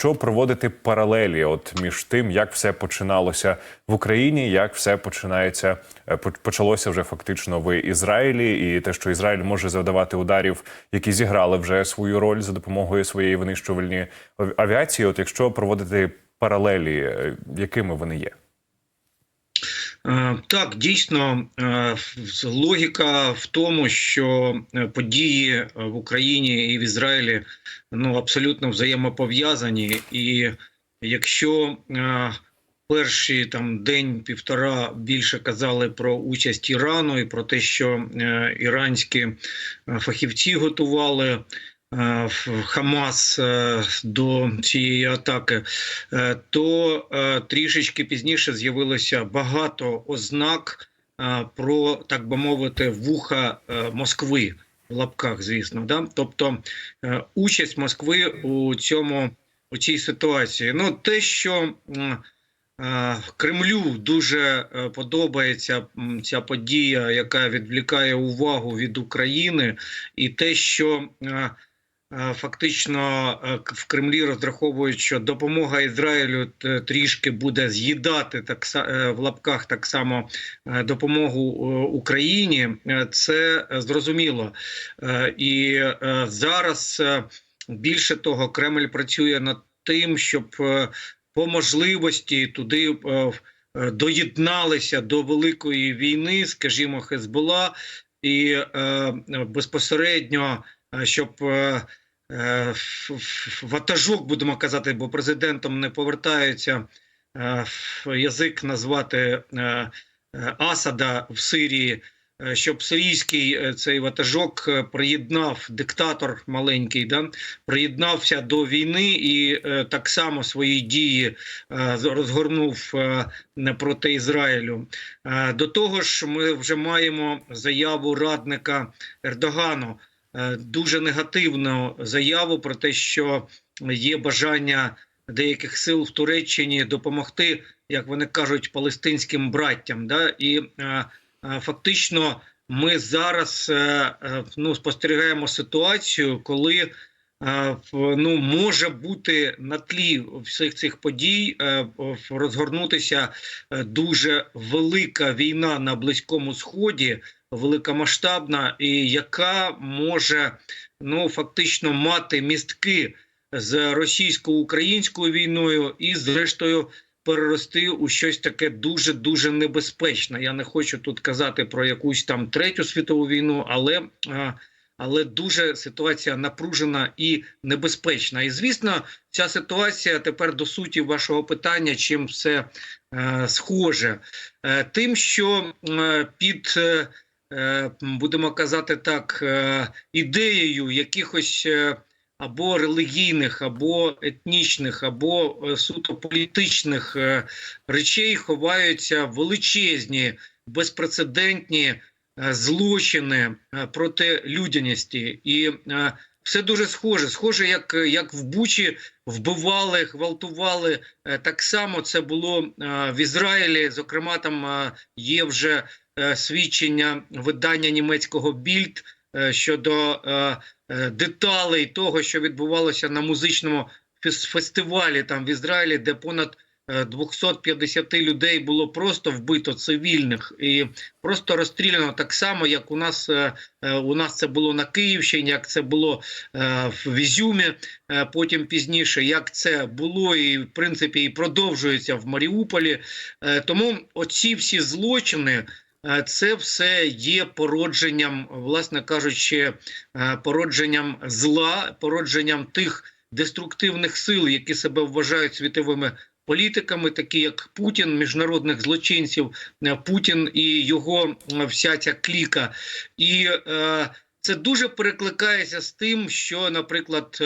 якщо проводити паралелі, от між тим, як все починалося в Україні, як все починається, е, почалося вже фактично в Ізраїлі, і те, що Ізраїль може завдавати ударів, які зіграли вже свою роль за допомогою своєї винищувальні ав- авіації. От якщо проводити паралелі, е, якими вони є? Е, Так, дійсно, е, логіка в тому, що е, події в Україні і в Ізраїлі ну абсолютно взаємопов'язані, і якщо перші там день-півтора більше казали про участь Ірану і про те, що іранські фахівці готували Хамас е, до цієї атаки, е, то е, трішечки пізніше з'явилося багато ознак е, про, так би мовити, вуха е, Москви в лапках, звісно. Да? Тобто е, участь Москви у цьому у цій ситуації. Ну, те, що е, Кремлю дуже е, подобається ця подія, яка відвлікає увагу від України, і те, що е, Е, Фактично е, в Кремлі розраховують, що допомога Ізраїлю трішки буде з'їдати так е, в лапках так само е, допомогу е, Україні. Е, Це е, зрозуміло. Е, І е, зараз е, більше того, Кремль працює над тим, щоб е, по можливості туди е, е, доєдналися до великої війни, скажімо, Хезбола, і е, безпосередньо е, щоб е, е, ватажок, будемо казати, бо президентом не повертаються е, язик назвати е, е, Асада в Сирії, е, щоб сирійський е, цей ватажок е, приєднав диктатор маленький, да, приєднався до війни і е, так само свої дії е, розгорнув е, проти Ізраїлю. Е, До того ж, ми вже маємо заяву радника Ердогану е, дуже негативну заяву про те, що є бажання деяких сил в Туреччині допомогти, як вони кажуть, палестинським браттям. Да? І е, е, фактично ми зараз е, е, ну, спостерігаємо ситуацію, коли е, ну, може бути на тлі всіх цих подій е, розгорнутися е, дуже велика війна на Близькому Сході, великомасштабна, і яка може ну фактично мати містки з російсько-українською війною і, зрештою, перерости у щось таке дуже дуже небезпечне. Я не хочу тут казати про якусь там третю світову війну, але. але дуже ситуація напружена і небезпечна. І звісно, ця ситуація тепер до суті вашого питання, чим все е, схоже, е, тим, що е, під е, будемо казати так, е, ідеєю якихось е, або релігійних, або етнічних, або е, суто політичних е, речей ховаються величезні, безпрецедентні е, злочини е, проти людяності. І е, все дуже схоже. Схоже, як, як в Бучі вбивали, гвалтували. Е, Так само це було е, в Ізраїлі. Зокрема, там е, є вже е, свідчення видання німецького більд е, щодо е, е, деталей того, що відбувалося на музичному фес- фестивалі там в Ізраїлі, де понад е, 250 людей було просто вбито цивільних і просто розстріляно так само, як у нас е, е, у нас це було на Київщині, як це було е, в Ізюмі, е, потім пізніше, як це було і в принципі і продовжується в Маріуполі. Е, Тому оці всі злочини. Е, Це все є породженням, власне кажучи, е, породженням зла, породженням тих деструктивних сил, які себе вважають світовими політиками, такі як Путін, міжнародних злочинців, е, Путін і його вся ця кліка. І е, це дуже перекликається з тим, що, наприклад,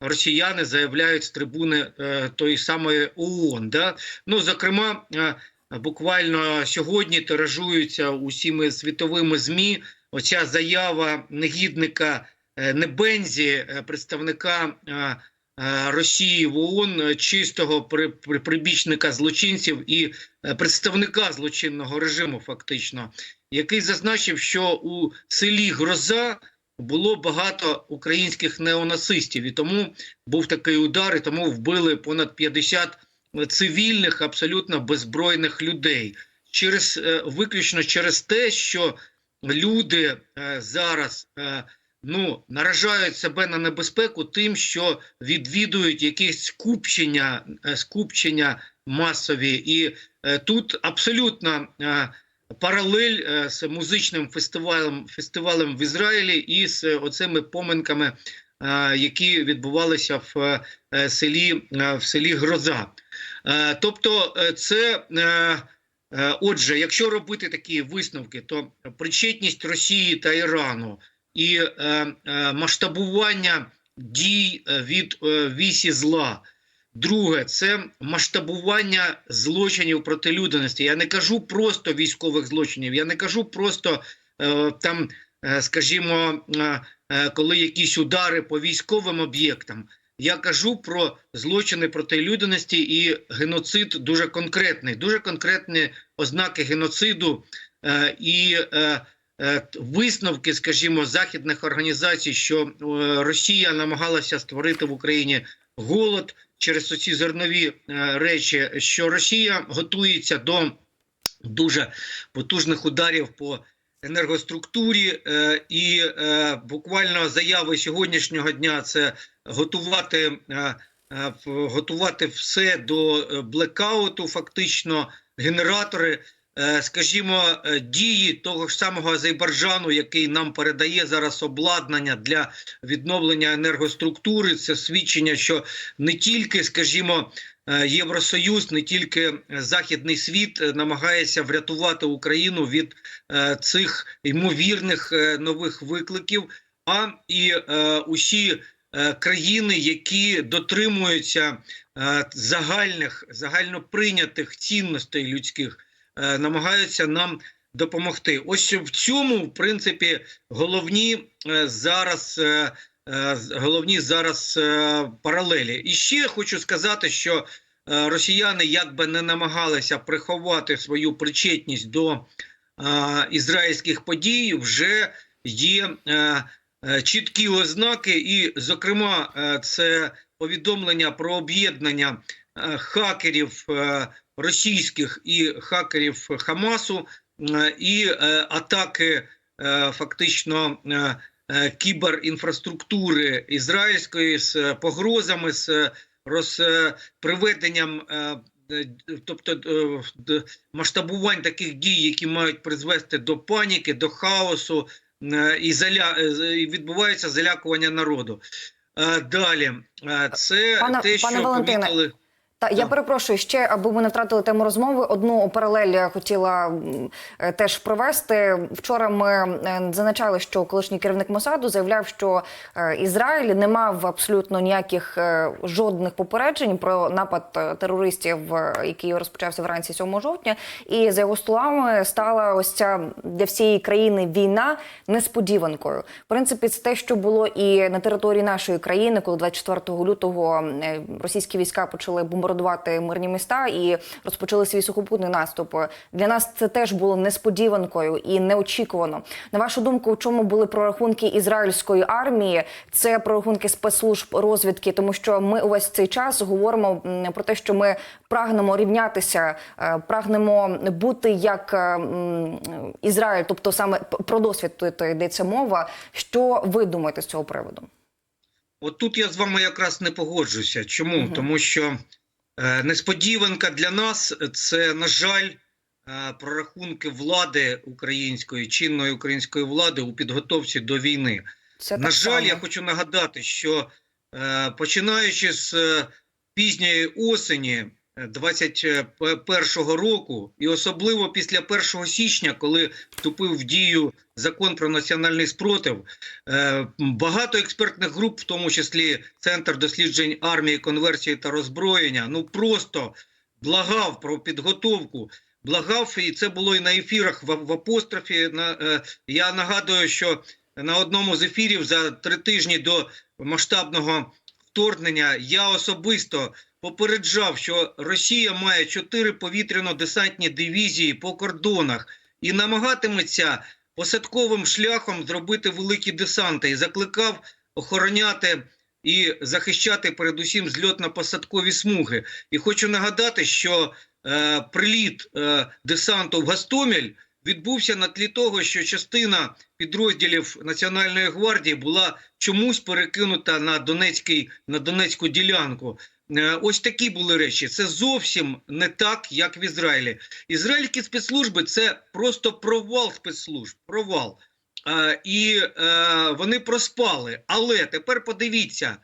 росіяни заявляють з трибуни е, тої самої ООН. Да? Ну, зокрема, е, буквально сьогодні тиражується усіми світовими змі оця заява негідника е, Небензі, е, представника. е, Росії в ООН чистого при- при- прибічника злочинців і представника злочинного режиму, фактично, який зазначив, що у селі Гроза було багато українських неонацистів, і тому був такий удар, і тому вбили понад 50 цивільних, абсолютно беззбройних людей. Через е, виключно через те, що люди е, зараз е, ну наражають себе на небезпеку тим, що відвідують якісь скупчення, скупчення масові, і тут абсолютно паралель з музичним фестивалем, фестивалем в Ізраїлі і з оцими поминками, які відбувалися в селі в селі Гроза. Е, Тобто, е, це е, отже, якщо робити такі висновки, то причетність Росії та Ірану і масштабування дій від вісі зла. Друге, це масштабування злочинів проти людяності. Я не кажу просто військових злочинів, я не кажу просто там, скажімо, коли якісь удари по військовим об'єктам. Я кажу про злочини проти людяності і геноцид дуже конкретний, дуже конкретні ознаки геноциду е, і е, е, висновки, скажімо, західних організацій, що е, Росія намагалася створити в Україні голод через оці зернові е, речі, що Росія готується до дуже потужних ударів по енергоструктурі, е, і е, буквально заяви сьогоднішнього дня це готувати, е, готувати все до блекауту, фактично генератори. Скажімо, дії того ж самого Азербайджану, який нам передає зараз обладнання для відновлення енергоструктури, це свідчення, що не тільки, скажімо, Євросоюз, не тільки західний світ е, намагається врятувати Україну від е, цих ймовірних е, нових викликів, а і е, усі е, країни, які дотримуються е, загальних загальноприйнятих цінностей людських, е, намагаються нам допомогти. Ось в цьому, в принципі, головні е, зараз. Е, Головні зараз е, паралелі. І ще хочу сказати, що е, росіяни як би не намагалися приховати свою причетність до ізраїльських подій, вже є чіткі ознаки, і, зокрема, це повідомлення про об'єднання хакерів російських і хакерів Хамасу, і атаки фактично. Е, Кіберінфраструктури ізраїльської з е, погрозами, з е, роз, приведенням, е, тобто масштабувань таких дій, які мають призвести до паніки, до хаосу і заля і відбувається залякування народу. Далі це Пане- те, пане що Валентине, помітили. Та я перепрошую ще, аби ми не втратили тему розмови. Одну паралель я хотіла е, теж провести. Вчора ми е, зазначали, що колишній керівник Мосаду заявляв, що е, Ізраїль не мав абсолютно ніяких жодних попереджень про напад терористів, який розпочався вранці 7 жовтня. І за його словами стала ось ця для всієї країни війна несподіванкою. В принципі, це те, що було і на території нашої країни, коли 24 лютого російські війська почали бомбардувати мирні міста і розпочали свій сухопутний наступ. Для нас це теж було несподіванкою і неочікувано. На вашу думку, у чому були прорахунки ізраїльської армії? Це прорахунки спецслужб розвідки, тому що ми увесь цей час говоримо про те, що ми прагнемо рівнятися, е, прагнемо бути як е, Ізраїль, тобто саме про досвід тут йдеться мова. Що ви думаєте з цього приводу? От тут я з вами якраз не погоджуся. Чому? Мгм. Тому що несподіванка для нас це, на жаль, е, прорахунки влади української, чинної української влади у підготовці до війни. Це На жаль, само. я хочу нагадати, що е, починаючи з е, пізньої осені е, 21-го року, і особливо після 1 січня, коли вступив в дію закон про національний спротив, е, багато експертних груп, в тому числі Центр досліджень армії, конверсії та роззброєння, ну просто благав про підготовку. Благав, і це було і на ефірах в, в апострофі. На, е, я нагадую, що на одному з ефірів за три тижні до масштабного вторгнення я особисто попереджав, що Росія має чотири повітряно-десантні дивізії по кордонах і намагатиметься посадковим шляхом зробити великі десанти і закликав охороняти і захищати передусім зльотно-посадкові смуги. І хочу нагадати, що е, приліт е, десанту в Гастомель відбувся на тлі того, що частина підрозділів Національної гвардії була чомусь перекинута на Донецький на Донецьку ділянку. Е, Ось такі були речі. Це зовсім не так, як в Ізраїлі. Ізраїльські спецслужби це просто провал спецслужб. Провал. Е, і е, вони проспали. Але тепер подивіться,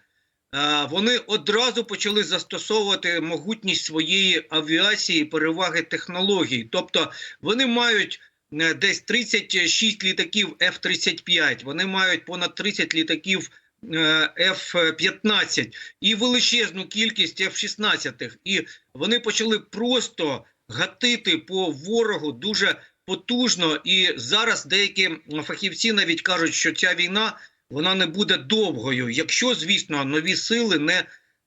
вони одразу почали застосовувати могутність своєї авіації, переваги технологій. Тобто вони мають десь 36 літаків F-35, вони мають понад 30 літаків F-15 і величезну кількість F-16. І вони почали просто гатити по ворогу дуже потужно. І зараз деякі фахівці навіть кажуть, що ця війна вона не буде довгою, якщо, звісно, нові сили не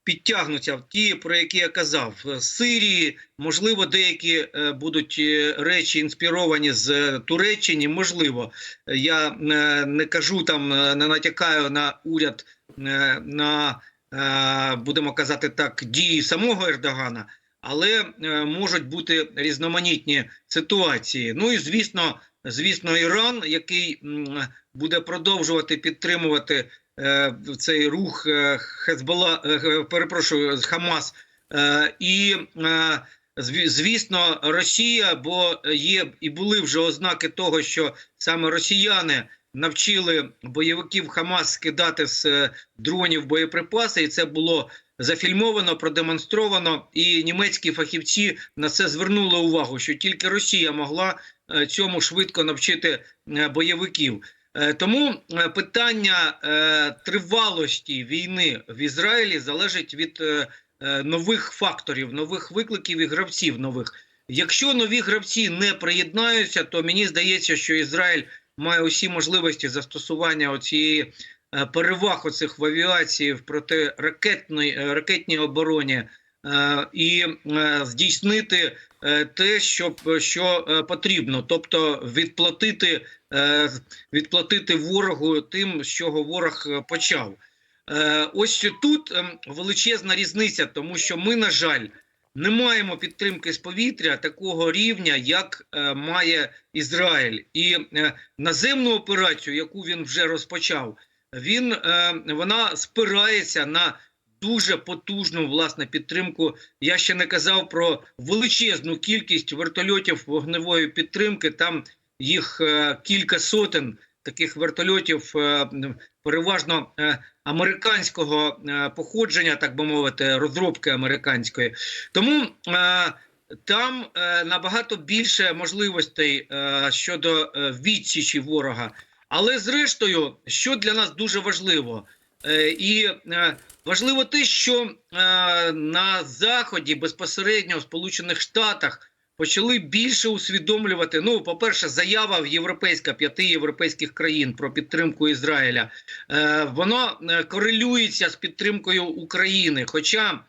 підтягнуться ті, про які я казав, з Сирії, можливо, деякі е, будуть е, речі інспіровані з е, Туреччини. Можливо, я е, не кажу там, е, не натякаю на уряд, е, на е, будемо казати так, дії самого Ердогана. Але е, можуть бути різноманітні ситуації. Ну і звісно, звісно, Іран, який буде продовжувати підтримувати е, цей рух е, Хезбола, е, перепрошую, Хамас, е, і е, звісно, Росія, бо є і були вже ознаки того, що саме росіяни навчили бойовиків Хамас скидати з е, дронів боєприпаси, і це було зафільмовано, продемонстровано. І німецькі фахівці на це звернули увагу, що тільки Росія могла е, цьому швидко навчити е, бойовиків. Е, Тому е, питання е, тривалості війни в Ізраїлі залежить від нових факторів, нових викликів і гравців нових. Якщо нові гравці не приєднаються, то мені здається, що Ізраїль має усі можливості застосування оцієї е, переваг оцих в авіації в протиракетній ракетній обороні і е, здійснити е, те, що, що е, потрібно, тобто відплатити, е, відплатити ворогу тим, з чого ворог е, почав. Е, Ось тут величезна різниця, тому що ми, на жаль, не маємо підтримки з повітря такого рівня, як е, має Ізраїль, і е, наземну операцію, яку він вже розпочав, він е, вона спирається на дуже потужну власне підтримку. Я ще не казав про величезну кількість вертольотів вогневої підтримки. Там їх е, кілька сотень таких вертольотів, е, переважно е, американського е, походження, так би мовити, розробки американської. Тому е, там е, набагато більше можливостей е, щодо е, відсічі ворога. Але зрештою, що для нас дуже важливо, е, і е, важливо те, що е, на заході безпосередньо в Сполучених Штатах почали більше усвідомлювати. Ну, по-перше, заява в європейська п'яти європейських країн про підтримку Ізраїля. Е, воно е, корелюється з підтримкою України. Хоча,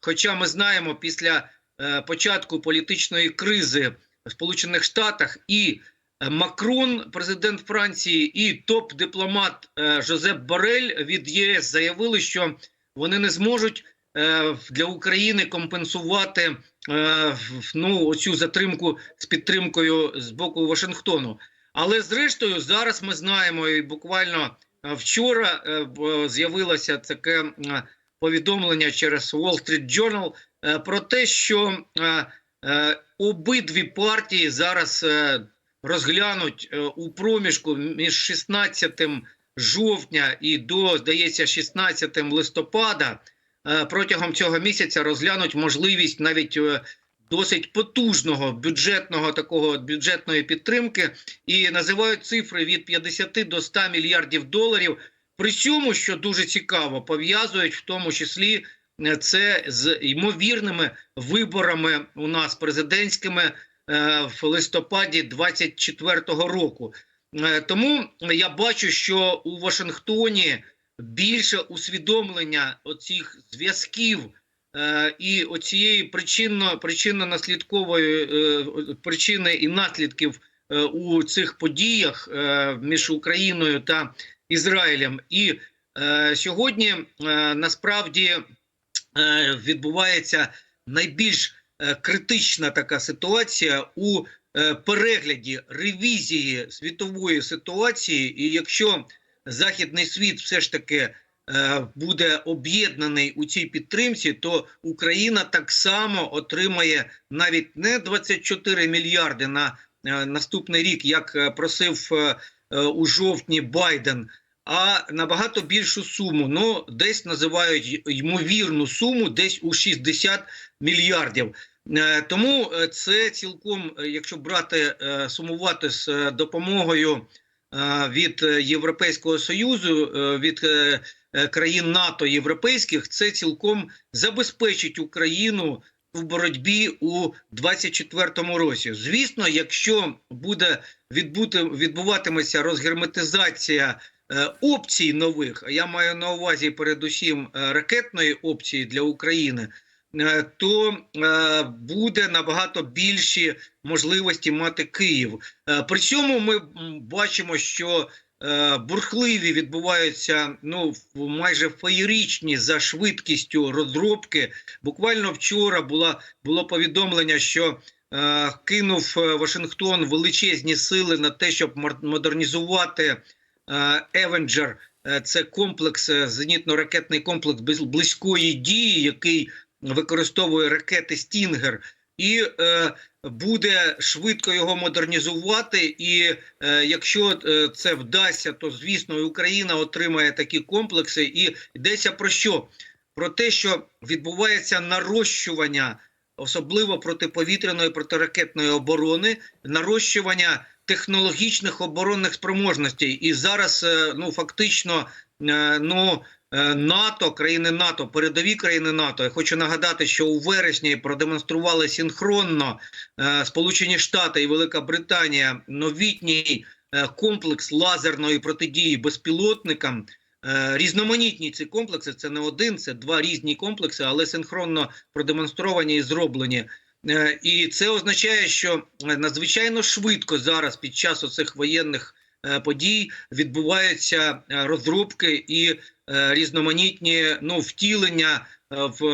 хоча ми знаємо, після е, початку політичної кризи в Сполучених Штатах і е, Макрон, президент Франції, і топ-дипломат е, Жозеп Борель від ЄС заявили, що вони не зможуть е, для України компенсувати е, ну, оцю затримку з підтримкою з боку Вашингтону. Але зрештою, зараз ми знаємо, і буквально е, вчора з'явилося таке повідомлення через Wall Street Journal про те, що обидві партії зараз розглянуть у проміжку між 16 жовтня і до, здається, 16 листопада е, протягом цього місяця розглянуть можливість навіть е, досить потужного бюджетного такого бюджетної підтримки і називають цифри від 50 до 100 мільярдів доларів. При цьому, що дуже цікаво, пов'язують в тому числі е, це з ймовірними виборами у нас президентськими в листопаді 24-го року. Е, Тому я бачу, що у Вашингтоні більше усвідомлення оцих зв'язків е, і оцієї причинно причинно-наслідкової е, причини і наслідків е, у цих подіях е, між Україною та Ізраїлем. І е, сьогодні е, насправді е, відбувається найбільш е, критична така ситуація у перегляді ревізії світової ситуації. І якщо західний світ все ж таки е, буде об'єднаний у цій підтримці, то Україна так само отримає навіть не 24 мільярди на е, наступний рік, як е, просив е, е, у жовтні Байден. А набагато більшу суму. Ну, десь називають ймовірну суму, десь у 60 мільярдів. Е, Тому е, це цілком, е, якщо брати сумувати з допомогою від Європейського союзу, від країн НАТО європейських, це цілком забезпечить Україну в боротьбі у 24-му році. Звісно, якщо буде відбути відбуватиметься розгерметизація опцій нових, я маю на увазі передусім ракетної опції для України. Е, То е, буде набагато більші можливості мати Київ. Е, При цьому ми бачимо, що бурхливі відбуваються ну майже феєричні за швидкістю розробки. Буквально вчора була було повідомлення, що кинув Вашингтон величезні сили на те, щоб модернізувати Евенджер. Це комплекс зенітно-ракетний комплекс близької дії, який використовує ракети Стінгер, і е, буде швидко його модернізувати. І е, якщо е, це вдасться, то звісно Україна отримає такі комплекси. І йдеться про що? Про те, що відбувається нарощування, особливо протиповітряної протиракетної оборони, нарощування технологічних оборонних спроможностей. І зараз е, ну фактично е, ну. Е, НАТО, країни НАТО, передові країни НАТО. Я хочу нагадати, що у вересні продемонстрували синхронно е, Сполучені Штати і Велика Британія новітній е, комплекс лазерної протидії безпілотникам. Різноманітні ці комплекси це не один, це два різні комплекси, але синхронно продемонстровані і зроблені. І це означає, що надзвичайно швидко зараз під час оцих воєнних подій відбуваються розробки і різноманітні ну, втілення е, в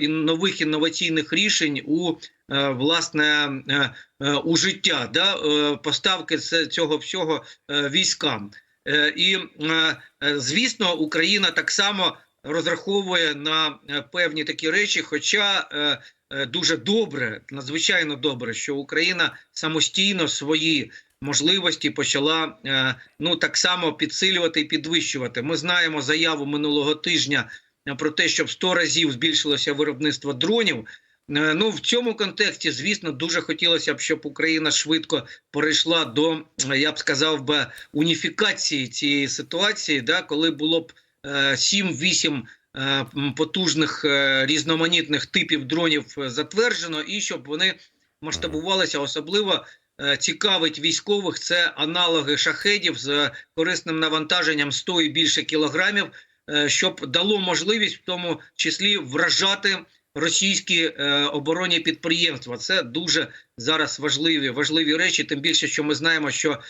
е, нових інноваційних рішень у е, власне е, е, у життя, да, е, поставки цього всього е, військам. Е, І е, е, звісно, Україна так само розраховує на е, певні такі речі, хоча е, е, дуже добре, надзвичайно добре, що Україна самостійно свої можливості почала е, ну так само підсилювати і підвищувати. Ми знаємо заяву минулого тижня е, про те, що в 100 разів збільшилося виробництво дронів. Е, Ну в цьому контексті, звісно, дуже хотілося б, щоб Україна швидко перейшла до, я б сказав би, уніфікації цієї ситуації, да, коли було б е, 7-8 е, потужних різноманітних типів дронів затверджено, і щоб вони масштабувалися особливо. Е, Цікавить військових це аналоги шахедів з корисним навантаженням 100 і більше кілограмів, е, щоб дало можливість в тому числі вражати російські е, оборонні підприємства. Це дуже зараз важливі важливі речі. Тим більше, що ми знаємо, що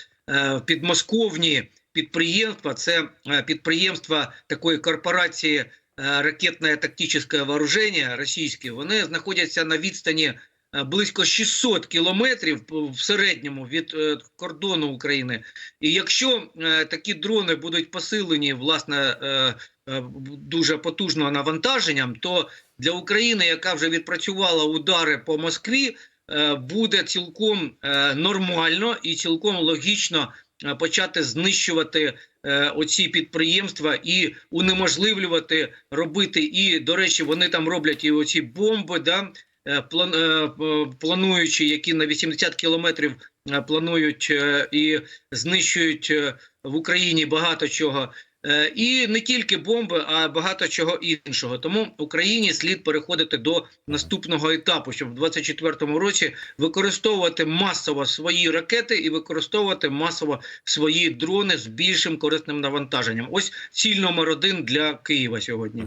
підмосковні підприємства це підприємства такої корпорації ракетне тактичне вооруження російське. Вони знаходяться на відстані. Е, Близько 600 кілометрів в середньому від е, кордону України, і якщо е, такі дрони будуть посилені власне дуже потужно навантаженням, то для України, яка вже відпрацювала удари по Москві, буде цілком нормально і цілком логічно почати знищувати оці підприємства і унеможливлювати робити. І до речі, вони там роблять і оці бомби, да плануючи, які на 80 кілометрів е, планують е, і знищують е, в Україні багато чого. Е, І не тільки бомби, а багато чого іншого. Тому Україні слід переходити до наступного етапу, щоб в 2024 році використовувати масово свої ракети і використовувати масово свої дрони з більшим корисним навантаженням. Ось ціль номер один для Києва сьогодні.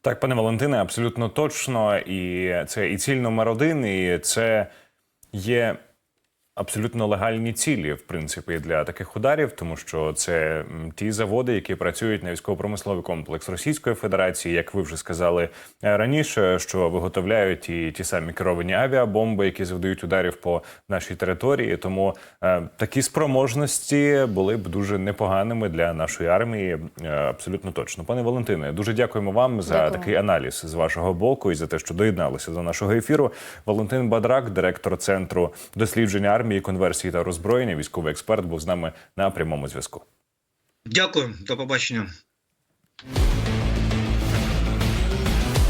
Так, пане Валентине, абсолютно точно. І це і ціль номер один, і це є абсолютно легальні цілі, в принципі, для таких ударів, тому що це ті заводи, які працюють на військово-промисловий комплекс Російської Федерації, як ви вже сказали е, раніше, що виготовляють і ті самі керовані авіабомби, які завдають ударів по нашій території. Тому е, такі спроможності були б дуже непоганими для нашої армії. е, абсолютно точно, пане Валентине. Дуже дякуємо вам за Дякую. такий аналіз з вашого боку і за те, що доєдналися до нашого ефіру. Валентин Бадрак, директор центру дослідження армії, конверсії та роззброєння, військовий експерт, був з нами на прямому зв'язку. Дякую, до побачення.